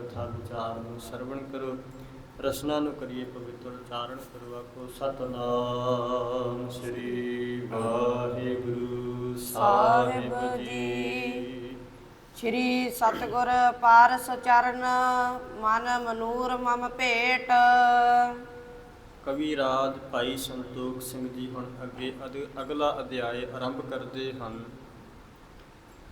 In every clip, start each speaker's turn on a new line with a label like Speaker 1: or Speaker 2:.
Speaker 1: ਕਥਾ ਵਿਚਾਰ ਨੂੰ ਸਰਵਣ ਕਰੋ ਰਸਨਾ ਨੂੰ ਕਰੀਏ ਪਵਿੱਤਰ ਉਚਾਰਨ ਕਰੋ ਆਖੋ ਸਤਨਾਮ ਸ੍ਰੀ ਵਾਹਿਗੁਰੂ ਸਾਹਿਬ ਜੀ।
Speaker 2: ਸ਼੍ਰੀ ਸਤਗੁਰ ਪਾਰਸ ਚਰਨ ਮਨ ਮਨੂਰ ਮਮ ਭੇਟ
Speaker 1: ਕਵੀ ਰਾਜ ਭਾਈ ਸੰਤੋਖ ਸਿੰਘ ਜੀ ਹੁਣ ਅੱਗੇ ਅਗਲਾ ਅਧਿਆਇ ਆਰੰਭ ਕਰਦੇ ਹਨ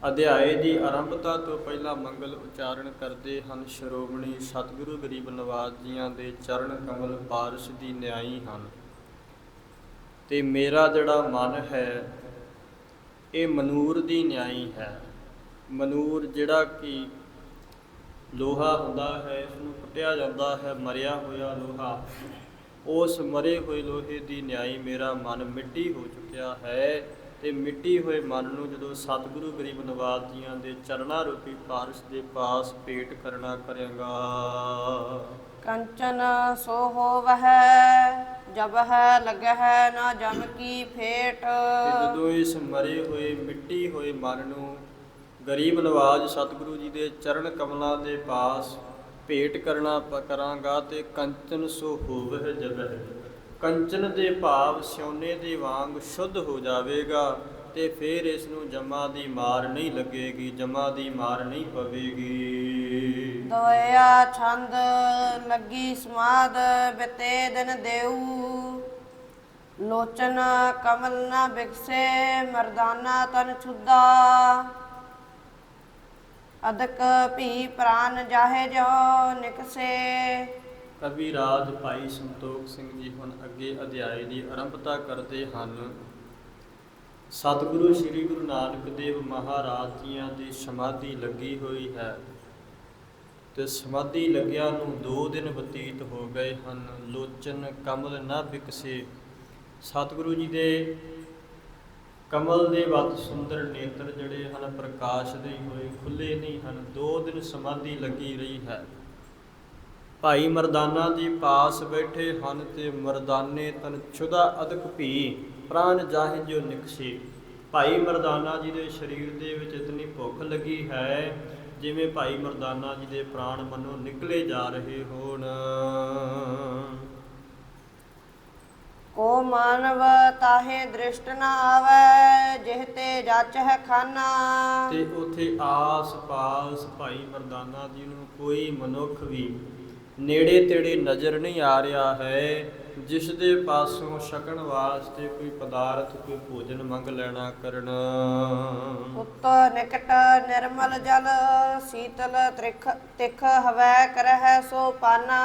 Speaker 1: ਅਧਿਆਏ ਦੀ ਆਰੰਭਤਾ ਤੋਂ ਪਹਿਲਾਂ ਮੰਗਲ ਉਚਾਰਨ ਕਰਦੇ ਹਨ ਸ਼੍ਰੋਮਣੀ ਸਤਿਗੁਰੂ ਗਰੀਬ ਨਵਾਜ ਜੀਆਂ ਦੇ ਚਰਨ ਕਮਲ ਪਾਰਸ ਦੀ ਨਿਆਈ ਹਨ। ਤੇ ਮੇਰਾ ਜਿਹੜਾ ਮਨ ਹੈ, ਇਹ ਮਨੂਰ ਦੀ ਨਿਆਈ ਹੈ। ਮਨੂਰ ਜਿਹੜਾ ਕਿ ਲੋਹਾ ਹੁੰਦਾ ਹੈ ਇਸ ਨੂੰ ਕੁੱਟਿਆ ਜਾਂਦਾ ਹੈ, ਮਰਿਆ ਹੋਇਆ ਲੋਹਾ, ਉਸ ਮਰੇ ਹੋਏ ਲੋਹੇ ਦੀ ਨਿਆਈ ਮੇਰਾ ਮਨ ਮਿੱਟੀ ਹੋ ਚੁੱਕਿਆ ਹੈ। ਤੇ ਮਿੱਟੀ ਹੋਏ ਮਨ ਨੂੰ ਜਦੋਂ ਸਤਿਗੁਰੂ ਗਰੀਬ ਨਵਾਜ ਜੀਆਂ ਦੇ ਚਰਣਾ ਰੂਪੀ ਪਾਰਸ ਦੇ ਪਾਸ ਭੇਟ ਕਰਨਾ ਕਰਾਂਗਾ।
Speaker 2: ਕੰਚਨ ਸੋ ਹੋਵਹਿ ਜਬ ਹੈ ਲੱਗਹਿ ਨਾ ਜਮ ਕੀ ਫੇਟ।
Speaker 1: ਤੇ ਜਦੋਂ ਇਸ ਮਰੇ ਹੋਏ ਮਿੱਟੀ ਹੋਏ ਮਨ ਨੂੰ ਗਰੀਬ ਨਵਾਜ ਸਤਿਗੁਰੂ ਜੀ ਦੇ ਚਰਨ ਕਮਲਾਂ ਦੇ ਪਾਸ ਭੇਟ ਕਰਨਾ ਕਰਾਂਗਾ ਤੇ ਕੰਚਨ ਸੋ ਹੋਵਹਿ ਜਬਹਿ ਕੰਚਨ ਦੇ ਭਾਵ ਸਿਉਨੇ ਦੇ ਵਾਂਗ ਸ਼ੁੱਧ ਹੋ ਜਾਵੇਗਾ ਤੇ ਫਿਰ ਇਸ ਨੂੰ ਜਮਾ ਦੀ ਮਾਰ ਨਹੀਂ ਲੱਗੇਗੀ, ਜਮਾ ਦੀ ਮਾਰ ਨਹੀਂ ਪਵੇਗੀ।
Speaker 2: ਦੋਇਆ ਛੰਦ ਲੱਗੀ ਸਮਾਦ, ਬਿਤੇ ਦਿਨ ਦੇਉ ਲੋਚਨ ਕਮਲ ਨਾ ਬਿਕਸੇ ਮਰਦਾਨਾ ਤਨ ਛੁੱਦਾ। ਅਦਕ ਭੀ ਪ੍ਰਾਨ ਜਾਹੇ ਜੋ ਨਿਕਸੇ।
Speaker 1: ਕਵੀ ਰਾਜ ਭਾਈ ਸੰਤੋਖ ਸਿੰਘ ਜੀ ਹੁਣ ਅੱਗੇ ਅਧਿਆਇ ਦੀ ਆਰੰਭਤਾ ਕਰਦੇ ਹਨ। ਸਤਿਗੁਰੂ ਸ੍ਰੀ ਗੁਰੂ ਨਾਨਕ ਦੇਵ ਮਹਾਰਾਜ ਜੀਆਂ ਦੀ ਸਮਾਧੀ ਲੱਗੀ ਹੋਈ ਹੈ ਤੇ ਸਮਾਧੀ ਲੱਗਿਆ ਨੂੰ 2 ਦਿਨ ਬਤੀਤ ਹੋ ਗਏ ਹਨ। ਲੋਚਨ ਕਮਲ ਨਾ ਵਿਕਸੇ। ਸਤਿਗੁਰੂ ਜੀ ਦੇ ਕਮਲ ਦੇ ਵੱਤ ਸੁੰਦਰ ਨੇਤਰ ਜਿਹੜੇ ਹਨ, ਪ੍ਰਕਾਸ਼ ਦੇ ਹੋਏ ਖੁੱਲੇ ਨਹੀਂ ਹਨ। 2 ਦਿਨ ਸਮਾਧੀ ਲੱਗੀ ਰਹੀ ਹੈ। ਭਾਈ ਮਰਦਾਨਾ ਜੀ ਪਾਸ ਬੈਠੇ ਹਨ ਤੇ ਮਰਦਾਨੇ ਤਨ ਛੁਦਾ ਅਦਕ ਭੀ ਪ੍ਰਾਨ ਜਾਹਿ ਜੋ ਨਿਕਸੀ। ਭਾਈ ਮਰਦਾਨਾ ਜੀ ਦੇ ਸਰੀਰ ਦੇ ਵਿੱਚ ਇਤਨੀ ਭੁੱਖ ਲੱਗੀ ਹੈ ਜਿਵੇਂ ਭਾਈ ਮਰਦਾਨਾ ਜੀ ਦੇ ਪ੍ਰਾਣ ਮਨੋਂ ਨਿਕਲੇ ਜਾ ਰਹੇ ਹੋਣ।
Speaker 2: ਕੋ ਮਾਨਵ ਤਾਹੇ ਦ੍ਰਿਸ਼ਟ ਨਾ ਆਵੈ ਜਿਹ ਤੇ ਜਾਚ ਹੈ ਖਾਨਾ।
Speaker 1: ਤੇ ਉਥੇ ਆਸ-ਪਾਸ ਭਾਈ ਮਰਦਾਨਾ ਜੀ ਨੂੰ ਕੋਈ ਮਨੁੱਖ ਵੀ ਨੇੜੇ ਤੇੜੇ ਨਜ਼ਰ ਨਹੀਂ ਆ ਰਿਹਾ ਹੈ। ਜਿਸ ਦੇ ਪਾਸੋਂ ਛਕਣ ਵਾਸਤੇ ਕੋਈ ਪਦਾਰਥ ਕੋਈ ਭੋਜਨ ਮੰਗ ਲੈਣਾ ਕਰਨ।
Speaker 2: ਉਤ ਨਿਕਟ ਨਿਰਮਲ ਜਲ ਸੀਤਲ ਤ੍ਰਿਖ ਤਿਖ ਹਵੈ ਕਰਹਿ ਸੋ ਪਾਨਾ।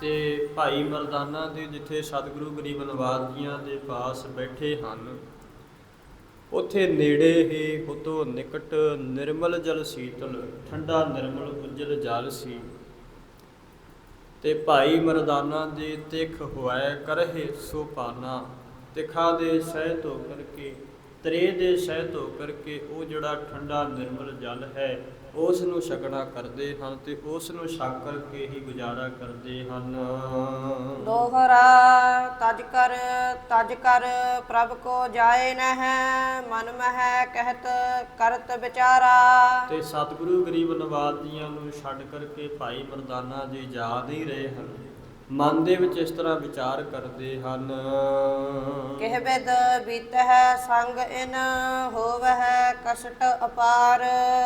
Speaker 1: ਤੇ ਭਾਈ ਮਰਦਾਨਾ ਦੇ ਜਿੱਥੇ ਸਤਿਗੁਰੂ ਗਰੀਬ ਨਵਾਜ ਜੀਆਂ ਦੇ ਪਾਸ ਬੈਠੇ ਹਨ ਉਥੇ ਨੇੜੇ ਹੀ ਉਤੋਂ ਨਿਕਟ ਨਿਰਮਲ ਜਲ ਸੀਤਲ ਠੰਡਾ ਨਿਰਮਲ ਉਜਲ ਜਲ ਸੀ। ਤੇ ਭਾਈ ਮਰਦਾਨਾ ਜੀ ਤਿਖ ਹੋਇ ਕਰਹਿ ਸੋ ਪਾਨਾ। ਤਿਖਾ ਦੇ ਸਹਿ ਧੋ ਕਰਕੇ, ਤਰੇ ਦੇ ਸਹਿ ਧੋ ਕਰਕੇ, ਉਹ ਜਿਹੜਾ ਠੰਡਾ ਨਿਰਮਲ ਜਲ ਹੈ ਉਸ ਨੂੰ ਛਕਣਾ ਕਰਦੇ ਹਨ ਤੇ ਉਸ ਨੂੰ ਛਕ ਕਰਕੇ ਹੀ ਗੁਜ਼ਾਰਾ ਕਰਦੇ ਹਨ।
Speaker 2: ਦੋਹਰਾ ਤਜ ਕਰ ਤਜ ਕਰ ਪ੍ਰਭ ਕੋ ਜਾਏ ਨਹਿ ਮਨ ਮਹਿ ਕਹਿਤ ਕਰਤ ਵਿਚਾਰਾ।
Speaker 1: ਤੇ ਸਤਿਗੁਰੂ ਗਰੀਬ ਨਵਾਜ ਜੀਆਂ ਨੂੰ ਛੱਡ ਕਰਕੇ ਭਾਈ ਮਰਦਾਨਾ ਜੀ ਜਾ ਨਹੀਂ ਰਹੇ ਹਨ। ਮਨ ਦੇ ਵਿੱਚ ਇਸ ਤਰ੍ਹਾਂ ਵਿਚਾਰ ਕਰਦੇ ਹਨ।
Speaker 2: ਕਿਹ ਬਿਦ ਬੀਤਹਿ ਸੰਗ ਇਨ ਹੋਵਹਿ ਕਸ਼ਟ ਅਪਾਰ।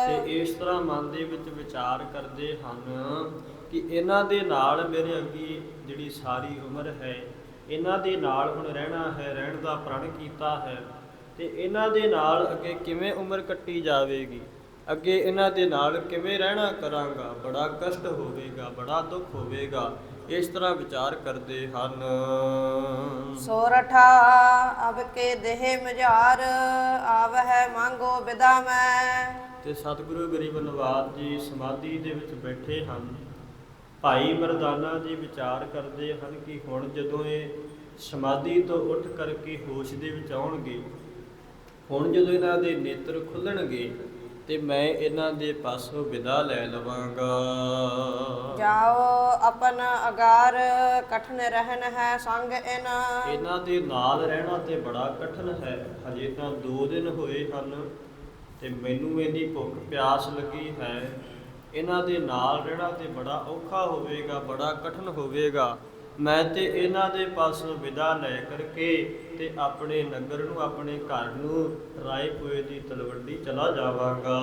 Speaker 1: ਤੇ ਇਸ ਤਰ੍ਹਾਂ ਮਨ ਦੇ ਵਿੱਚ ਵਿਚਾਰ ਕਰਦੇ ਹਨ ਕਿ ਇਹਨਾਂ ਦੇ ਨਾਲ ਮੇਰੇ ਅੱਗੇ ਜਿਹੜੀ ਸਾਰੀ ਉਮਰ ਹੈ ਇਹਨਾਂ ਦੇ ਨਾਲ ਹੁਣ ਰਹਿਣਾ ਹੈ ਰਹਿਣ ਦਾ ਪ੍ਰਣ ਕੀਤਾ ਹੈ ਤੇ ਇਹਨਾਂ ਦੇ ਨਾਲ ਅੱਗੇ ਕਿਵੇਂ ਉਮਰ ਕੱਟੀ ਜਾਵੇਗੀ? ਅੱਗੇ ਇਹਨਾਂ ਦੇ ਨਾਲ ਕਿਵੇਂ ਰਹਿਣਾ ਕਰਾਂਗਾ? ਬੜਾ ਕਸ਼ਟ ਹੋਵੇਗਾ ਬੜਾ ਦੁੱਖ ਹੋਵੇਗਾ। ਇਸ ਤਰ੍ਹਾਂ ਵਿਚਾਰ ਕਰਦੇ ਹਨ।
Speaker 2: ਸੋਰਠਾ ਅਬ ਕੇ ਦੇਹ ਮਝਾਰ ਆਵਹਿ ਮੰਗੋ ਬਿਦਾ ਮੈਂ।
Speaker 1: ਤੇ ਸਤਿਗੁਰੂ ਗਰੀਬ ਨਵਾਜ ਜੀ ਸਮਾਧੀ ਦੇ ਵਿੱਚ ਬੈਠੇ ਹਨ। ਭਾਈ ਮਰਦਾਨਾ ਜੀ ਵਿਚਾਰ ਕਰਦੇ ਹਨ ਕਿ ਹੁਣ ਜਦੋਂ ਇਹ ਸਮਾਧੀ ਤੋਂ ਉੱਠ ਕਰਕੇ ਹੋਸ਼ ਦੇ ਵਿੱਚ ਆਉਣਗੇ ਹੁਣ ਜਦੋਂ ਇਹਨਾਂ ਦੇ ਨੇਤਰ ਖੁੱਲਣਗੇ ਤੇ ਮੈਂ ਇਹਨਾਂ ਦੇ ਪਾਸੋਂ ਵਿਦਾ ਲੈ ਲਵਾਂਗਾ।
Speaker 2: ਜਾਓ ਆਪਨ ਅਗਾਰ ਕਠਨ ਰਹਿਨ ਹੈ ਸੰਗ ਇਨ
Speaker 1: ਇਹਨਾਂ ਦੇ ਨਾਲ ਰਹਿਣਾ ਤੇ ਬੜਾ ਕਠਨ ਹੈ ਹਜੇ ਤਾਂ 2 ਦਿਨ ਹੋਏ ਹਨ ਤੇ ਮੈਨੂੰ ਇਹਦੀ ਭੁੱਖ ਪਿਆਸ ਲੱਗੀ ਹੈ। ਇਹਨਾਂ ਦੇ ਨਾਲ ਰਹਿਣਾ ਤੇ ਬੜਾ ਔਖਾ ਹੋਵੇਗਾ ਬੜਾ ਕਠਿਨ ਹੋਵੇਗਾ। ਮੈਂ ਤੇ ਇਹਨਾਂ ਦੇ ਪਾਸੋਂ ਵਿਦਾ ਲੈ ਕਰਕੇ ਤੇ ਆਪਣੇ ਨਗਰ ਨੂੰ ਆਪਣੇ ਘਰ ਨੂੰ ਰਾਏਪੁਏ ਦੀ ਤਲਵੰਡੀ ਚਲਾ ਜਾਵਾਂਗਾ।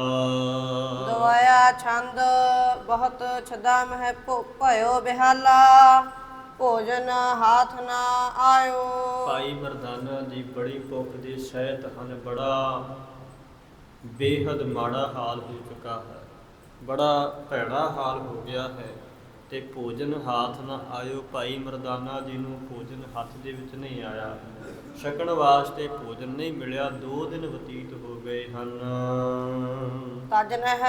Speaker 2: ਦਵਾਇਆ ਛੰਦ ਬਹੁਤ ਛਦਾ ਮਹਿ ਭਇਓ ਬਿਹਾਲਾ। ਭੋਜਨ ਹਾਥ ਨਾ ਆਇਓ।
Speaker 1: ਭਾਈ ਮਰਦਾਨਾ ਜੀ ਬੜੀ ਭੁੱਖ ਦੇ ਸਹਿਤ ਹਨ ਬੜਾ। ਬੇਹੱਦ ਮਾੜਾ ਹਾਲ ਹੋ ਚੁੱਕਾ ਹੈ। ਬੜਾ ਭੈੜਾ ਹਾਲ ਹੋ ਗਿਆ ਹੈ। ਤੇ ਭੋਜਨ ਹਾਥ ਨਾ ਆਇਓ ਭਾਈ ਮਰਦਾਨਾ ਜੀ ਨੂੰ ਭੋਜਨ ਹੱਥ ਦੇ ਵਿੱਚ ਨਹੀਂ ਆਇਆ। ਛਕਣ ਵਾਸਤੇ ਭੋਜਨ ਨਹੀਂ ਮਿਲਿਆ ਦੋ ਦਿਨ ਬਤੀਤ ਹੋ ਗਏ ਹਨ।
Speaker 2: ਤਜ ਨਹ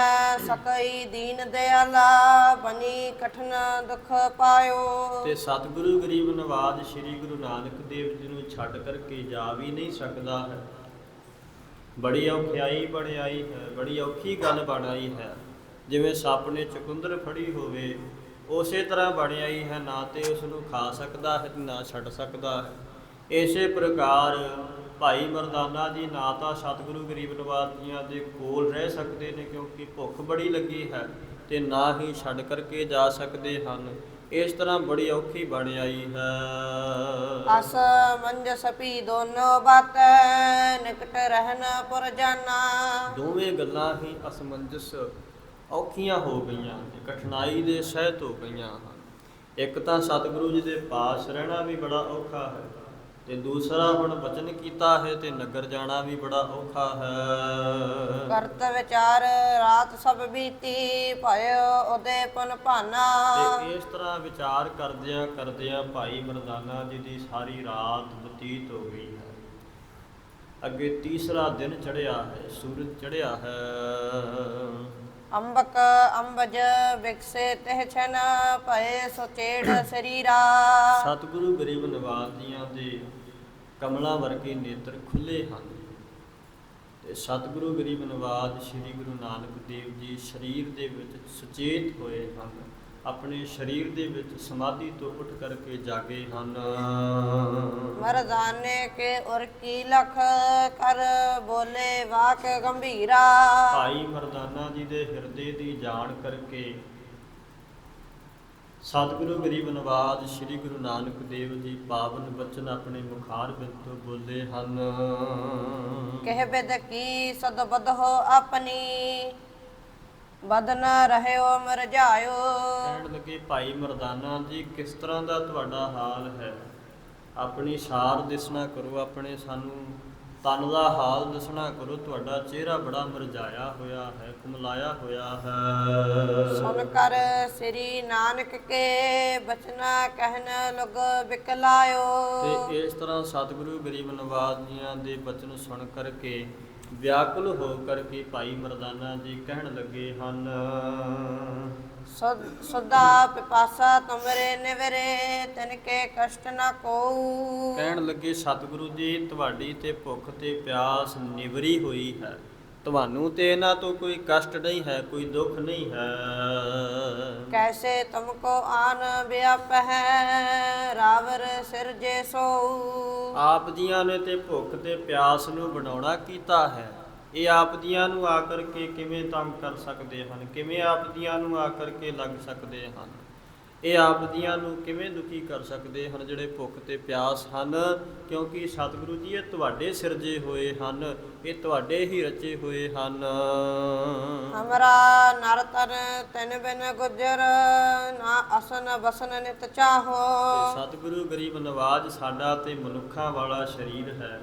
Speaker 2: ਸਕਈ ਦੀਨ ਦਿਆਲਾ ਬਨੀ ਕਠਨ ਦੁਖ ਪਾਇਓ।
Speaker 1: ਤੇ ਸਤਿਗੁਰੂ ਗਰੀਬ ਨਵਾਜ ਸ੍ਰੀ ਗੁਰੂ ਨਾਨਕ ਦੇਵ ਜੀ ਨੂੰ ਛੱਡ ਕਰਕੇ ਜਾ ਵੀ ਨਹੀਂ ਸਕਦਾ ਹੈ। ਬੜੀ ਔਖਿਆਈ ਬਣਾਈ ਹੈ ਬੜੀ ਔਖੀ ਗੱਲ ਬਣਾਈ ਹੈ। ਜਿਵੇਂ ਸੱਪ ਨੇ ਚੁਕੰਦਰ ਫੜੀ ਹੋਵੇ ਉਸੇ ਤਰ੍ਹਾਂ ਬਣਾਈ ਹੈ ਨਾ ਤੇ ਉਸ ਨੂੰ ਖਾ ਸਕਦਾ ਹੈ ਨਾ ਛੱਡ ਸਕਦਾ ਹੈ। ਇਸੇ ਪ੍ਰਕਾਰ ਭਾਈ ਮਰਦਾਨਾ ਜੀ ਨਾ ਤਾਂ ਸਤਿਗੁਰੂ ਗਰੀਬ ਨਿਵਾਜ ਜੀਆਂ ਦੇ ਕੋਲ ਰਹਿ ਸਕਦੇ ਨੇ ਕਿਉਂਕਿ ਭੁੱਖ ਬੜੀ ਲੱਗੀ ਹੈ ਤੇ ਨਾ ਹੀ ਛੱਡ ਕਰਕੇ ਜਾ ਸਕਦੇ ਹਨ। ਇਸ ਤਰ੍ਹਾਂ ਬੜੀ ਔਖੀ ਬਣ ਆਈ ਹੈ।
Speaker 2: ਅਸ ਮੰਜਸ ਪੀ ਦੋਨੋ ਬਾਤੈ ਨਿਕਟ ਰਹਿਨ ਪੁਰ ਜਾਨਾ।
Speaker 1: ਦੋਵੇਂ ਗੱਲਾਂ ਹੀ ਅਸਮੰਜਸ ਔਖੀਆਂ ਹੋ ਗਈਆਂ ਤੇ ਕਠਿਨਾਈ ਦੇ ਸਹਿਤ ਹੋ ਗਈਆਂ ਹਨ। ਇੱਕ ਤਾਂ ਸਤਿਗੁਰੂ ਜੀ ਦੇ ਪਾਸ ਰਹਿਣਾ ਵੀ ਬੜਾ ਔਖਾ ਹੈ ਤੇ ਦੂਸਰਾ ਹੁਣ ਬਚਨ ਕੀਤਾ ਹੈ ਤੇ ਨਗਰ ਜਾਣਾ ਵੀ ਬੜਾ ਔਖਾ ਹੈ।
Speaker 2: ਕਰਤ ਵਿਚਾਰ ਰਾਤ ਸਭ ਬੀਤੀ ਭਇਓ ਉਦੇ ਪੁਨ ਭਾਨਾ।
Speaker 1: ਤੇ ਇਸ ਤਰ੍ਹਾਂ ਵਿਚਾਰ ਕਰਦਿਆਂ ਕਰਦਿਆਂ ਭਾਈ ਮਰਦਾਨਾ ਜੀ ਦੀ ਸਾਰੀ ਰਾਤ ਬਤੀਤ ਹੋ ਗਈ ਹੈ। ਅੱਗੇ ਤੀਸਰਾ ਦਿਨ ਚੜਿਆ ਹੈ ਸੂਰਜ ਚੜਿਆ ਹੈ।
Speaker 2: ਅੰਬਕ ਅੰਬਜ ਵਿਕਸੇ ਤਹਿ ਛਨ ਭਏ ਸੁਚੇੜ ਸਰੀਰਾ।
Speaker 1: ਸਤਿਗੁਰੂ ਗਰੀਬ ਨਿਵਾਸ ਜੀਆਂ ਦੇ ਕਮਲਾਂ ਵਰਗੇ ਨੇਤਰ ਖੁੱਲੇ ਹਨ। ਤੇ ਸਤਿਗੁਰੂ ਗਰੀਬ ਨਿਵਾਸ ਸ੍ਰੀ ਗੁਰੂ ਨਾਨਕ ਦੇਵ ਜੀ ਸਰੀਰ ਦੇ ਵਿੱਚ ਸੁਚੇਤ ਹੋਏ ਹਨ। ਆਪਣੇ ਸਰੀਰ ਦੇ ਵਿੱਚ ਸਮਾਧੀ ਤੋਂ ਉੱਠ ਕਰਕੇ ਜਾਗੇ ਹਨ।
Speaker 2: ਮਰਦਾਨੇ ਕੇ ਉਰ ਕੀ ਲਖ ਕਰ ਬੋਲੇ ਵਾਕ ਗੰਭੀਰਾ।
Speaker 1: ਭਾਈ ਮਰਦਾਨਾ ਜੀ ਦੇ ਹਿਰਦੇ ਦੀ ਜਾਣ ਕਰਕੇ ਸਤਿਗੁਰੂ ਗਰੀਬ ਨਵਾਜ ਸ੍ਰੀ ਗੁਰੂ ਨਾਨਕ ਦੇਵ ਜੀ ਪਾਵਨ ਬਚਨ ਆਪਣੇ ਮੁਖਾਰ ਬਿੰਦ ਤੋਂ ਬੋਲੇ ਹਨ।
Speaker 2: ਕਹਿ ਬਿਦ ਕੀ ਸਦ ਬਦ ਹੋ ਆਪਣੀ। ਬਦਨ ਰਹਿਓ ਮਰ ਜਾਇਓ।
Speaker 1: ਕਹਿਣ ਲੱਗੇ ਭਾਈ ਮਰਦਾਨਾ ਜੀ ਕਿਸ ਤਰ੍ਹਾਂ ਦਾ ਤੁਹਾਡਾ ਹਾਲ ਹੈ? ਆਪਣੀ ਸਾਰ ਦਿਸਣਾ ਕਰੋ ਆਪਣੇ ਸਾਨੂੰ ਤਨ ਦਾ ਹਾਲ ਦਿਸਣਾ ਕਰੋ। ਤੁਹਾਡਾ ਚਿਹਰਾ ਬੜਾ ਮੁਰਝਾਇਆ ਹੋਇਆ ਹੈ ਕੁਮਲਾਇਆ ਹੋਇਆ ਹੈ।
Speaker 2: ਸੁਨ ਕਰ ਸ੍ਰੀ ਨਾਨਕ ਕੇ ਬਚਨਾ ਕਹਿਨ ਲਗ ਬਿਕਲਾਇਓ।
Speaker 1: ਤੇ ਇਸ ਤਰ੍ਹਾਂ ਸਤਿਗੁਰੂ ਗਰੀਬ ਨਵਾਜ ਜੀਆਂ ਦੇ ਬਚਨ ਸੁਣ ਕਰਕੇ ਵਿਆਕੁਲ ਹੋ ਕਰਕੇ ਭਾਈ ਮਰਦਾਨਾ ਜੀ ਕਹਿਣ ਲੱਗੇ ਹਨ।
Speaker 2: ਸੁਧਾ ਪਿਪਾਸਾ ਤੁਮਰੇ ਨਿਵਰੇ ਤਿਨ ਕੇ ਕਸ਼ਟ ਨਾ ਕੋਊ।
Speaker 1: ਕਹਿਣ ਲੱਗੇ ਸਤਿਗੁਰੂ ਜੀ ਤੁਹਾਡੀ ਤੇ ਭੁੱਖ ਤੇ ਪਿਆਸ ਨਿਵਰੀ ਹੋਈ ਹੈ। ਤੁਹਾਨੂੰ ਤੇ ਇਹਨਾਂ ਤੋਂ ਕੋਈ ਕਸ਼ਟ ਨਹੀਂ ਹੈ ਕੋਈ ਦੁੱਖ ਨਹੀਂ ਹੈ।
Speaker 2: ਕੈਸੇ ਤੁਮਕੋ ਆਨ ਵਿਆਪ ਹੈ ਰਾਵਰ ਸਿਰਜੇ ਸੋਊ।
Speaker 1: ਆਪ ਜੀਆਂ ਨੇ ਤੇ ਭੁੱਖ ਤੇ ਪਿਆਸ ਨੂੰ ਬਣਾਉਣਾ ਕੀਤਾ ਹੈ। ਇਹ ਆਪ ਜੀਆਂ ਨੂੰ ਆ ਕਰਕੇ ਕਿਵੇਂ ਤੰਗ ਕਰ ਸਕਦੇ ਹਨ? ਕਿਵੇਂ ਆਪ ਜੀਆਂ ਨੂੰ ਆ ਕਰਕੇ ਲੱਗ ਸਕਦੇ ਹਨ? ਇਹ ਆਪ ਜੀਆਂ ਨੂੰ ਕਿਵੇਂ ਦੁਖੀ ਕਰ ਸਕਦੇ ਹਨ ਜਿਹੜੇ ਭੁੱਖ ਤੇ ਪਿਆਸ ਹਨ? ਕਿਉਂਕਿ ਸਤਿਗੁਰੂ ਜੀ ਇਹ ਤੁਹਾਡੇ ਸਿਰਜੇ ਹੋਏ ਹਨ ਇਹ ਤੁਹਾਡੇ ਹੀ ਰਚੇ ਹੋਏ ਹਨ।
Speaker 2: ਹਮਰਾ ਨਰ ਤਨ ਤਿਨ ਬਿਨ ਗੁਜਰ ਨਾ ਅਸਨ ਬਸਨ ਨਿਤ ਚਾਹੋ।
Speaker 1: ਸਤਿਗੁਰੂ ਗਰੀਬ ਨਵਾਜ ਸਾਡਾ ਤੇ ਮਨੁੱਖਾਂ ਵਾਲਾ ਸਰੀਰ ਹੈ।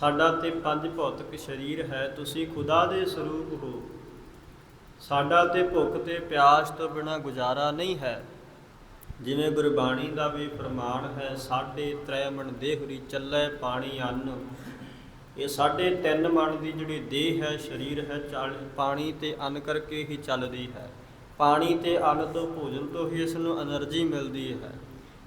Speaker 1: ਸਾਡਾ ਤੇ ਪੰਜ ਭੌਤਿਕ ਸਰੀਰ ਹੈ ਤੁਸੀਂ ਖੁਦਾ ਦੇ ਸਰੂਪ ਹੋ। ਸਾਡਾ ਤੇ ਭੁੱਖ ਤੇ ਪਿਆਸ ਤੋਂ ਬਿਨਾ ਗੁਜ਼ਾਰਾ ਨਹੀਂ ਹੈ। ਜਿਵੇਂ ਗੁਰਬਾਣੀ ਦਾ ਵੀ ਪ੍ਰਮਾਣ ਹੈ, ਸਾਡੇ ਤ੍ਰੈ ਮਣ ਦੇਹਰੀ ਚੱਲੇ ਪਾਣੀ ਅੰਨ। ਇਹ ਸਾਡੇ ਤਿੰਨ ਮਨ ਦੀ ਜਿਹੜੀ ਦੇਹ ਹੈ, ਸਰੀਰ ਹੈ, ਚੱਲ, ਪਾਣੀ ਤੇ ਅੰਨ ਕਰਕੇ ਹੀ ਚੱਲਦੀ ਹੈ। ਪਾਣੀ ਤੇ ਅੰਨ ਤੋਂ ਭੋਜਨ ਤੋਂ ਹੀ ਇਸ ਨੂੰ એનર્ਜੀ ਮਿਲਦੀ ਹੈ।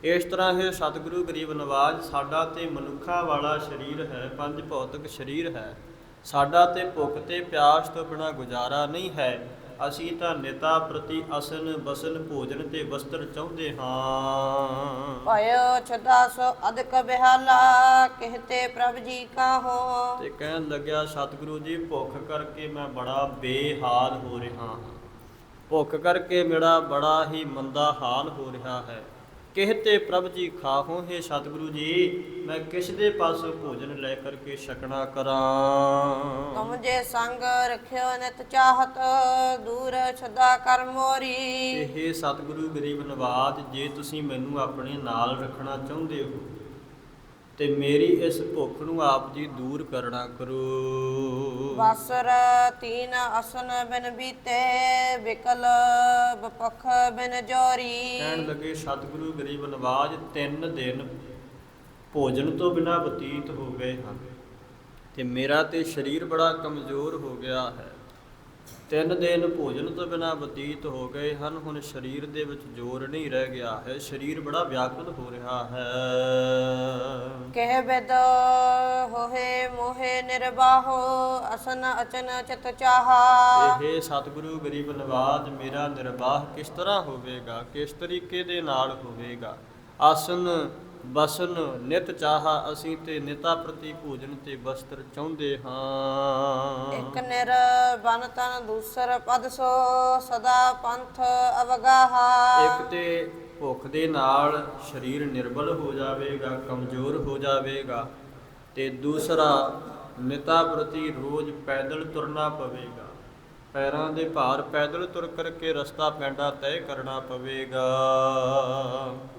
Speaker 1: ਇਸ ਤਰ੍ਹਾਂ ਇਹ ਸਤਿਗੁਰੂ ਗਰੀਬ ਨਵਾਜ ਸਾਡਾ ਤੇ ਮਨੁੱਖਾ ਵਾਲਾ ਸਰੀਰ ਹੈ, ਪੰਜ ਭੌਤਿਕ ਸਰੀਰ ਹੈ। ਸਾਡਾ ਤੇ ਭੁੱਖ ਤੇ ਪਿਆਸ ਤੋਂ ਬਿਨਾ ਗੁਜ਼ਾਰਾ ਨਹੀਂ ਹੈ। ਅਸੀਂ ਤਾਂ ਨਿਤਾ ਪ੍ਰਤੀ ਅਸਨ ਬਸਨ ਭੋਜਨ ਤੇ ਵਸਤਰ ਚਾਹੁੰਦੇ ਹਾਂ।
Speaker 2: ਭਇਓ ਛਦਾ ਸੋ ਅਦਕ ਬਿਹਾਲਾ ਕਹਤੇ ਪ੍ਰਭ ਜੀ ਕਾਹੋ?
Speaker 1: ਤੇ ਕਹਿਣ ਲੱਗਿਆ ਸਤਿਗੁਰੂ ਜੀ ਭੁੱਖ ਕਰਕੇ ਮੈਂ ਬੜਾ ਬੇਹਾਲ ਹੋ ਰਿਹਾ ਹਾਂ। ਭੁੱਖ ਕਰਕੇ ਮੇਰਾ ਬੜਾ ਹੀ ਮੰਦਾ ਹਾਲ ਹੋ ਰਿਹਾ ਹੈ। ਕਿਹ ਤੇ ਪ੍ਰਭ ਜੀ ਖਾਹੋ ਹੈ ਸਤਿਗੁਰੂ ਜੀ ਮੈਂ ਕਿਸ ਦੇ ਪਾਸੋਂ ਭੋਜਨ ਲੈ ਕਰਕੇ ਛਕਣਾ ਕਰਾਂ?
Speaker 2: ਤੁਮ ਜੇ ਸੰਗ ਰਖਿਓ ਨਿਤ ਚਾਹਤ ਦੂਰ ਛਦਾ ਕਰ ਮੋਰੀ।
Speaker 1: ਇਹ ਸਤਿਗੁਰੂ ਗਰੀਬ ਨਵਾਜ ਜੇ ਤੁਸੀਂ ਮੈਨੂੰ ਆਪਣੇ ਨਾਲ ਰੱਖਣਾ ਚਾਹੁੰਦੇ ਹੋ ਤੇ ਮੇਰੀ ਇਸ ਭੁੱਖ ਨੂੰ ਆਪ ਜੀ ਦੂਰ ਕਰਨਾ ਕਰੋ
Speaker 2: ਵਾਸਰ ਤੀਨ ਅਸਨ ਬਿਨ ਬੀਤੇ ਵਿਕਲ ਬਪਖ ਬਿਨ ਜੋਰੀ।
Speaker 1: ਕਹਿਣ ਲੱਗੇ ਸਤਿਗੁਰੂ ਗਰੀਬ ਨਵਾਜ ਤਿੰਨ ਦਿਨ ਭੋਜਨ ਤੋਂ ਬਿਨਾ ਬਤੀਤ ਹੋ ਗਏ ਹਨ। ਤੇ ਮੇਰਾ ਤੇ ਸਰੀਰ ਬੜਾ ਕਮਜ਼ੋਰ ਹੋ ਗਿਆ ਹੈ। ਤਿੰਨ ਦਿਨ ਭੋਜਨ ਤੋਂ ਬਿਨਾ ਬਤੀਤ ਹੋ ਗਏ ਹਨ। ਹੁਣ ਸਰੀਰ ਦੇ ਵਿੱਚ ਜ਼ੋਰ ਨਹੀਂ ਰਹਿ ਗਿਆ ਹੈ। ਸਰੀਰ ਬੜਾ ਵਿਆਕੁਲ ਹੋ ਰਿਹਾ ਹੈ।
Speaker 2: ਕਹਿ ਬਿਦ ਹੋਏ ਮੋਹੇ ਨਿਰਬਾਹੋ ਅਸਨ ਅਚਨ ਚਿਤ ਚਾਹਾ।
Speaker 1: ਇਹ ਸਤਿਗੁਰੂ ਗਰੀਬ ਨਵਾਜ ਮੇਰਾ ਨਿਰਵਾਹ ਕਿਸ ਤਰ੍ਹਾਂ ਹੋਵੇਗਾ? ਕਿਸ ਤਰੀਕੇ ਦੇ ਨਾਲ ਹੋਵੇਗਾ? ਆਸਨ ਬਸਨ ਨਿਤ ਚਾਹਾ ਅਸੀਂ ਤੇ ਨਿਤਾ ਪ੍ਰਤੀ ਭੋਜਨ ਤੇ ਵਸਤਰ ਚਾਹੁੰਦੇ ਹਾਂ।
Speaker 2: ਇਕ ਨਿਰ ਬਨ ਤਨ ਦੂਸਰ ਪਦ ਸੋ ਸਦਾ ਪੰਥ ਅਵਗਾਹਾ।
Speaker 1: ਇੱਕ ਤੇ ਭੁੱਖ ਦੇ ਨਾਲ ਸਰੀਰ ਨਿਰਬਲ ਹੋ ਜਾਵੇਗਾ ਕਮਜ਼ੋਰ ਹੋ ਜਾਵੇਗਾ ਤੇ ਦੂਸਰਾ ਨਿਤਾ ਪ੍ਰਤੀ ਰੋਜ਼ ਪੈਦਲ ਤੁਰਨਾ ਪਵੇਗਾ। ਪੈਰਾਂ ਦੇ ਭਾਰ ਪੈਦਲ ਤੁਰ ਕਰਕੇ ਰਸਤਾ ਪੈਂਡਾ ਤੈਅ ਕਰਨਾ ਪਵੇਗਾ।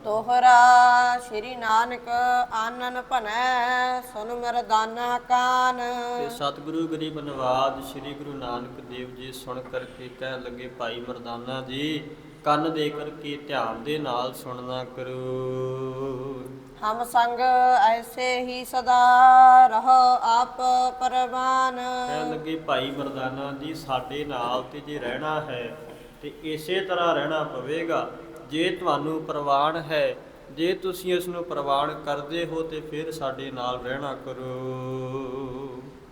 Speaker 2: ਦੋਹਰਾ ਸ਼੍ਰੀ ਨਾਨਕ ਆਨਨ ਭਨੈ ਸੁਨ ਮਰਦਾਨਾ ਕਾਨ।
Speaker 1: ਤੇ ਸਤਿਗੁਰੂ ਗਰੀਬ ਨਵਾਜ ਸ੍ਰੀ ਗੁਰੂ ਨਾਨਕ ਦੇਵ ਜੀ ਸੁਣ ਕਰਕੇ ਕਹਿਣ ਲੱਗੇ ਭਾਈ ਮਰਦਾਨਾ ਜੀ ਕੰਨ ਦੇ ਕਰਕੇ ਧਿਆਨ ਦੇ ਨਾਲ ਸੁਣਨਾ ਕਰੋ।
Speaker 2: ਹਮ ਸੰਗ ਐਸੇ ਹੀ ਸਦਾ ਰਹੋ ਆਪ ਪਰਵਾਨ।
Speaker 1: ਕਹਿਣ ਲੱਗੇ, ਭਾਈ ਮਰਦਾਨਾ ਜੀ, ਸਾਡੇ ਨਾਲ ਤੇ ਜੇ ਰਹਿਣਾ ਹੈ, ਤੇ ਇਸੇ ਤਰ੍ਹਾਂ ਰਹਿਣਾ ਪਵੇਗਾ। ਜੇ ਤੁਹਾਨੂੰ ਪ੍ਰਵਾਨ ਹੈ, ਜੇ ਤੁਸੀਂ ਇਸ ਨੂੰ ਪ੍ਰਵਾਨ ਕਰਦੇ ਹੋ, ਤੇ ਫਿਰ ਸਾਡੇ ਨਾਲ ਰਹਿਣਾ ਕਰੋ।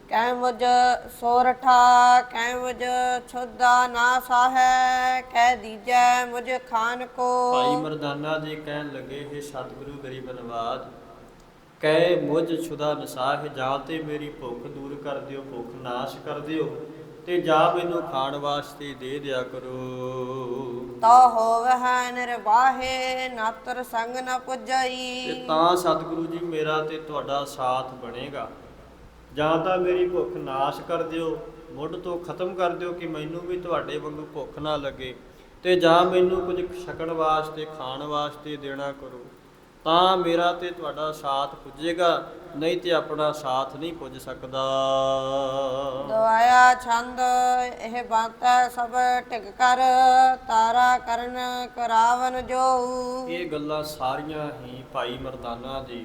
Speaker 2: ਕਹਿ ਮੁਝ ਸੋਰਠਾ ਕਹਿ ਮੁਝ ਛੁਦਾ ਨਾ ਸਾਹੈ ਕਹਿ ਦੀਜੈ ਮੁਝ ਖਾਨ ਕੋ।
Speaker 1: ਭਾਈ ਮਰਦਾਨਾ ਜੀ ਕਹਿਣ ਲੱਗੇ ਹੈ ਸਤਿਗੁਰੂ ਗਰੀਬ ਨਵਾਜ ਕਹਿ ਮੁਝ ਛੁਦਾ ਨਸਾਹ ਜਾਂ ਤੇ ਮੇਰੀ ਭੁੱਖ ਦੂਰ ਕਰ ਦਿਓ ਭੁੱਖ ਨਾਸ਼ ਕਰ ਦਿਓ ਤੇ ਜਾਂ ਮੈਨੂੰ ਖਾਣ ਵਾਸਤੇ ਦੇ ਦਿਆ ਕਰੋ।
Speaker 2: ਤਾ ਹੋਵਹਿ ਨਿਰਵਾਹੇ ਨਾਤਰ ਸੰਗ ਨ
Speaker 1: ਤੇ
Speaker 2: ਪੁਜਈ
Speaker 1: ਤਾਂ ਸਤਿਗੁਰੂ ਜੀ ਮੇਰਾ ਤੇ ਤੁਹਾਡਾ ਸਾਥ ਬਣੇਗਾ। ਜਾਂ ਤਾਂ ਮੇਰੀ ਭੁੱਖ ਨਾਸ਼ ਕਰ ਦਿਓ ਮੁੱਢ ਤੋਂ ਖਤਮ ਕਰ ਦਿਓ ਕਿ ਮੈਨੂੰ ਵੀ ਤੁਹਾਡੇ ਵਾਂਗੂ ਭੁੱਖ ਨਾ ਲੱਗੇ ਤੇ ਜਾਂ ਮੈਨੂੰ ਕੁਝ ਛਕਣ ਵਾਸਤੇ ਖਾਣ ਵਾਸਤੇ ਦੇਣਾ ਕਰੋ। ਤਾਂ ਮੇਰਾ ਤੇ ਤੁਹਾਡਾ ਸਾਥ ਪੁੱਜੇਗਾ ਨਹੀਂ ਤੇ ਆਪਣਾ ਸਾਥ ਨਹੀਂ ਪੁੱਜ ਸਕਦਾ।
Speaker 2: ਦਵਾਇਆ ਛੰਦ ਇਹ ਬਾਤਾਂ ਸਭ ਟਿਕ ਕਰ ਤਾਰਾ ਕਰਨ ਕਰਾਵਨ ਜੋ
Speaker 1: ਇਹ ਗੱਲਾਂ ਸਾਰੀਆਂ ਹੀ ਭਾਈ ਮਰਦਾਨਾ ਜੀ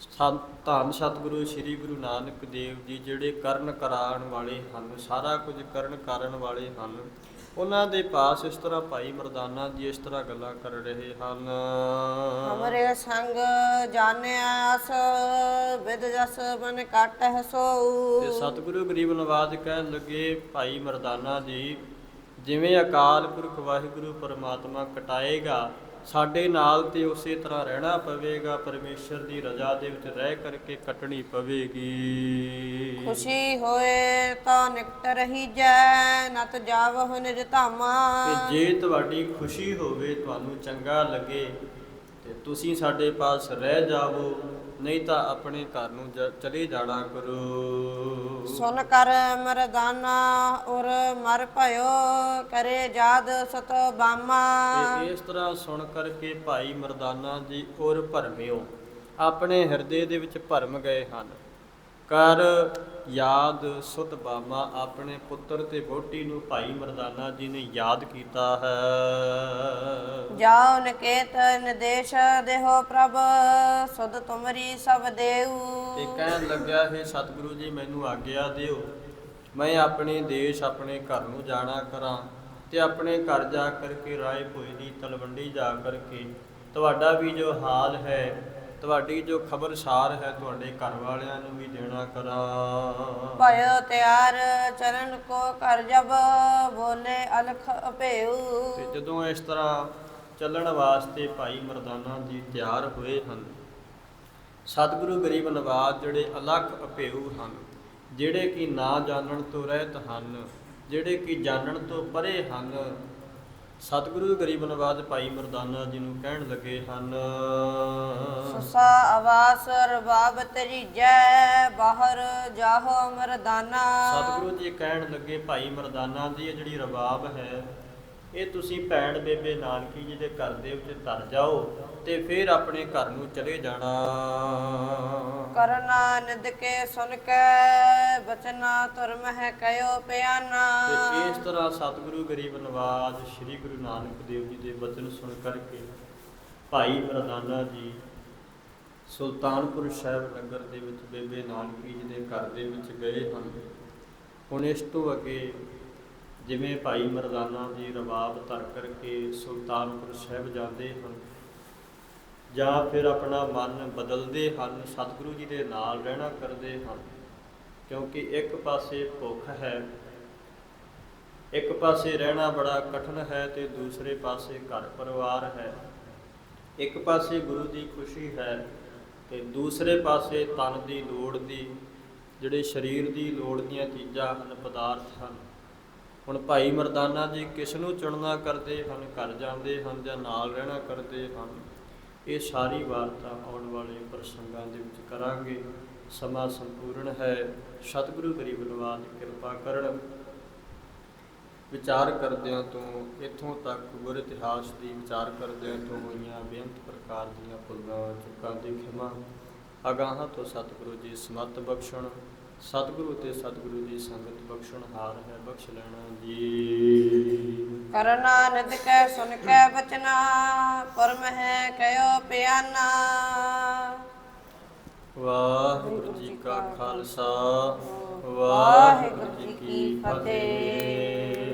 Speaker 1: ਸੰਤ ਧੰਨ ਸਤਿਗੁਰੂ ਸ੍ਰੀ ਗੁਰੂ ਨਾਨਕ ਦੇਵ ਜੀ ਜਿਹੜੇ ਕਰਨ ਕਰਾਉਣ ਵਾਲੇ ਹਨ ਸਾਰਾ ਕੁਝ ਕਰਨ ਕਰਨ ਵਾਲੇ ਹਨ। ਉਹਨਾਂ ਦੇ ਪਾਸ ਇਸ ਤਰ੍ਹਾਂ ਭਾਈ ਮਰਦਾਨਾ ਜੀ ਇਸ ਤਰ੍ਹਾਂ ਗੱਲਾਂ ਕਰ ਰਹੇ ਹਨ।
Speaker 2: ਹਮਰੇ ਸੰਗ ਜਾਣਿਆ ਅਸ ਵਿਦ ਜਸ ਬਨ ਕਾਟਹਿ
Speaker 1: ਤੇ
Speaker 2: ਸੋਊ।
Speaker 1: ਸਤਿਗੁਰੂ ਗਰੀਬ ਨਵਾਜ ਕਹਿਣ ਲੱਗੇ ਭਾਈ ਮਰਦਾਨਾ ਜੀ ਜਿਵੇਂ ਅਕਾਲ ਪੁਰਖ ਵਾਹਿਗੁਰੂ ਪਰਮਾਤਮਾ ਕਟਾਏਗਾ ਸਾਡੇ ਨਾਲ ਤੇ ਉਸੇ ਤਰ੍ਹਾਂ ਰਹਿਣਾ ਪਵੇਗਾ ਪਰਮੇਸ਼ਰ ਦੀ ਰਜ਼ਾ ਦੇ ਵਿੱਚ ਰਹਿ ਕਰਕੇ ਕੱਟਣੀ ਪਵੇਗੀ।
Speaker 2: ਖੁਸ਼ੀ ਹੋਏ ਤਾਂ ਨਿਕਟ ਰਹੀ ਜੈ ਨਤ ਜਾਵਹੁ ਨਿਜ ਧਾਮਾ।
Speaker 1: ਤੇ ਜੇ ਤੁਹਾਡੀ ਖੁਸ਼ੀ ਹੋਵੇ ਤੁਹਾਨੂੰ ਚੰਗਾ ਲੱਗੇ ਤੇ ਤੁਸੀਂ ਸਾਡੇ ਪਾਸ ਰਹਿ ਜਾਵੋ। ਨਹੀਂ ਤਾਂ ਆਪਣੇ ਘਰ ਨੂੰ ਜ- ਚਲੇ ਜਾਣਾ ਕਰੋ
Speaker 2: ਸੁਨ ਕਰ ਮਰਦਾਨਾ ਉਰ ਮਰ ਭਇਓ ਕਰੇ ਜਾਦ ਸਤ ਬਾਮਾ।
Speaker 1: ਤੇ ਇਸ ਤਰ੍ਹਾਂ ਸੁਣ ਕਰਕੇ ਭਾਈ ਮਰਦਾਨਾ ਜੀ ਔਰ ਭਰਮਿਓ ਆਪਣੇ ਹਿਰਦੇ ਦੇ ਵਿੱਚ ਭਰਮ ਗਏ ਹਨ। ਕਰ ਯਾਦ ਸੁਤ ਬਾਮਾ ਆਪਣੇ ਪੁੱਤਰ ਤੇ ਵੋਟੀ ਨੂੰ ਭਾਈ ਮਰਦਾਨਾ ਜੀ ਨੇ ਯਾਦ ਕੀਤਾ ਹੈ।
Speaker 2: ਜਾਉ ਨਕੇਤ ਨਿਦੇਸ਼ ਦੇਹੋ ਪ੍ਰਭ ਸੁਧ ਤੁਮਰੀ ਸਭ ਦੇਉ
Speaker 1: ਤੇ ਕਹਿਣ ਲੱਗਿਆ ਹੈ ਸਤਿਗੁਰੂ ਜੀ ਮੈਨੂੰ ਆਗਿਆ ਦਿਓ। ਮੈਂ ਆਪਣੇ ਦੇਸ਼ ਆਪਣੇ ਘਰ ਨੂੰ ਜਾਣਾ ਕਰਾਂ ਤੇ ਆਪਣੇ ਘਰ ਜਾ ਕਰਕੇ ਰਾਏ ਭੋਏ ਦੀ ਤਲਵੰਡੀ ਜਾ ਕਰਕੇ। ਤੁਹਾਡਾ ਵੀ ਜੋ ਹਾਲ ਹੈ ਤੁਹਾਡੀ ਜੋ ਖਬਰਸਾਰ ਹੈ ਤੁਹਾਡੇ ਘਰ ਵਾਲਿਆਂ ਨੂੰ ਵੀ ਦੇਣਾ ਕਰਾਂ।
Speaker 2: ਭਇਓ ਤਿਆਰ ਚਰਨ ਕੋ ਕਰ ਜਬ ਬੋਲੇ ਅਲਖ ਅਭੇਉ
Speaker 1: ਤੇ ਜਦੋਂ ਇਸ ਤਰ੍ਹਾਂ ਚੱਲਣ ਵਾਸਤੇ ਭਾਈ ਮਰਦਾਨਾ ਜੀ ਤਿਆਰ ਹੋਏ ਹਨ ਸਤਿਗੁਰੂ ਗਰੀਬ ਨਵਾਜ ਜਿਹੜੇ ਅਲੱਖ ਅਪੇਉ ਹਨ ਜਿਹੜੇ ਕਿ ਨਾ ਜਾਣਨ ਤੋਂ ਰਹਿਤ ਹਨ ਜਿਹੜੇ ਕਿ ਜਾਣਨ ਤੋਂ ਪਰੇ ਹਨ ਸਤਿਗੁਰੂ ਗਰੀਬ ਨਵਾਜ ਭਾਈ ਮਰਦਾਨਾ ਜੀ ਨੂੰ ਕਹਿਣ ਲੱਗੇ ਹਨ।
Speaker 2: ਸੁਸਾ ਆਵਾਸ ਰਬਾਬ ਤੇਰੀ ਜੈ ਬਾਹਰ ਜਾਹੋ ਮਰਦਾਨਾ
Speaker 1: ਸਤਿਗੁਰੂ ਜੀ ਕਹਿਣ ਲੱਗੇ ਭਾਈ ਮਰਦਾਨਾ ਦੀ ਇਹ ਜਿਹੜੀ ਰਬਾਬ ਹੈ ਇਹ ਤੁਸੀਂ ਭੈਣ ਬੇਬੇ ਨਾਨਕੀ ਜੀ ਦੇ ਘਰ ਦੇ ਵਿੱਚ ਧਰ ਜਾਓ। ਤੇ ਫਿਰ ਆਪਣੇ ਘਰ ਨੂੰ ਚਲੇ ਜਾਣਾ।
Speaker 2: ਕਰਨਾ ਨਿਦ ਕੇ ਸੁਨ ਕੇ ਬਚਨਾ ਤੁਰ ਮਹਿ ਕਯੋ ਪਿਆਨਾ।
Speaker 1: ਤੇ ਇਸ ਤਰ੍ਹਾਂ ਸਤਿਗੁਰੂ ਗਰੀਬ ਨਵਾਜ ਸ੍ਰੀ ਗੁਰੂ ਨਾਨਕ ਦੇਵ ਜੀ ਦੇ ਬਚਨ ਸੁਣ ਕਰਕੇ ਭਾਈ ਮਰਦਾਨਾ ਜੀ ਸੁਲਤਾਨਪੁਰ ਸਾਹਿਬ ਨਗਰ ਦੇ ਵਿੱਚ ਬੇਬੇ ਨਾਨਕੀ ਜੀ ਦੇ ਘਰ ਦੇ ਵਿੱਚ ਗਏ ਹਨ। ਹੁਣ ਇਸ ਤੋਂ ਅੱਗੇ ਜਿਵੇਂ ਭਾਈ ਮਰਦਾਨਾ ਜੀ ਰਬਾਬ ਧਰ ਕਰਕੇ ਸੁਲਤਾਨਪੁਰ ਸਾਹਿਬ ਜਾਂਦੇ ਹਨ ਜਾਂ ਫਿਰ ਆਪਣਾ ਮਨ ਬਦਲਦੇ ਹਨ, ਸਤਿਗੁਰੂ ਜੀ ਦੇ ਨਾਲ ਰਹਿਣਾ ਕਰਦੇ ਹਨ। ਕਿਉਂਕਿ ਇੱਕ ਪਾਸੇ ਭੁੱਖ ਹੈ, ਇੱਕ ਪਾਸੇ ਰਹਿਣਾ ਬੜਾ ਕਠਿਨ ਹੈ ਤੇ ਦੂਸਰੇ ਪਾਸੇ ਘਰ ਪਰਿਵਾਰ ਹੈ। ਇੱਕ ਪਾਸੇ ਗੁਰੂ ਦੀ ਖੁਸ਼ੀ ਹੈ ਤੇ ਦੂਸਰੇ ਪਾਸੇ ਤਨ ਦੀ ਲੋੜ ਦੀ, ਜਿਹੜੇ ਸਰੀਰ ਦੀ ਲੋੜ ਦੀਆਂ ਚੀਜ਼ਾਂ ਹਨ, ਪਦਾਰਥ ਹਨ। ਹੁਣ ਭਾਈ ਮਰਦਾਨਾ ਜੀ ਕਿਸ ਨੂੰ ਚੁਣਨਾ ਕਰਦੇ ਹਨ? ਘਰ ਜਾਂਦੇ ਹਨ ਜਾਂ ਨਾਲ ਰਹਿਣਾ ਕਰਦੇ ਹਨ? ਇਹ ਸਾਰੀ ਵਾਰਤਾ ਆਉਣ ਵਾਲੇ ਪ੍ਰਸੰਗਾਂ ਦੇ ਵਿੱਚ ਕਰਾਂਗੇ। ਸਮਾਂ ਸੰਪੂਰਨ ਹੈ। ਸਤਿਗੁਰੂ ਗਰੀਬ ਨਿਵਾਜ ਕਿਰਪਾ ਕਰਨ। ਵਿਚਾਰ ਕਰਦਿਆਂ ਤੋਂ, ਇੱਥੋਂ ਤੱਕ ਗੁਰ ਇਤਿਹਾਸ ਦੀ ਵਿਚਾਰ ਕਰਦਿਆਂ ਤੋਂ ਹੋਈਆਂ ਬੇਅੰਤ ਪ੍ਰਕਾਰ ਦੀਆਂ ਭੁੱਲਾਂ, ਚੁੱਕਾਂ ਦੀ ਖਿਮਾ, ਅਗਾਹਾਂ ਤੋਂ ਸਤਿਗੁਰੂ ਜੀ ਸਮਤ ਬਖਸ਼ਣ। ਸਤਿਗੁਰੂ ਤੇ ਸਤਿਗੁਰੂ ਦੀ ਸੰਗਤ ਬਖਸ਼ਣ ਹਾਰ ਹੈ ਬਖਸ਼ ਲੈਣਾ ਜੀ।
Speaker 2: ਕਰਨਾ ਨਿਦ ਕੇ ਸੁਨ ਕੇ ਬਚਨਾ ਤੁਰ ਮਹਿ ਕਯੋ ਪਿਆਨਾ।
Speaker 1: ਵਾਹਿਗੁਰੂ ਜੀ ਕਾ ਖਾਲਸਾ ਵਾਹਿਗੁਰੂ ਜੀ ਕੀ ਫਤਿਹ।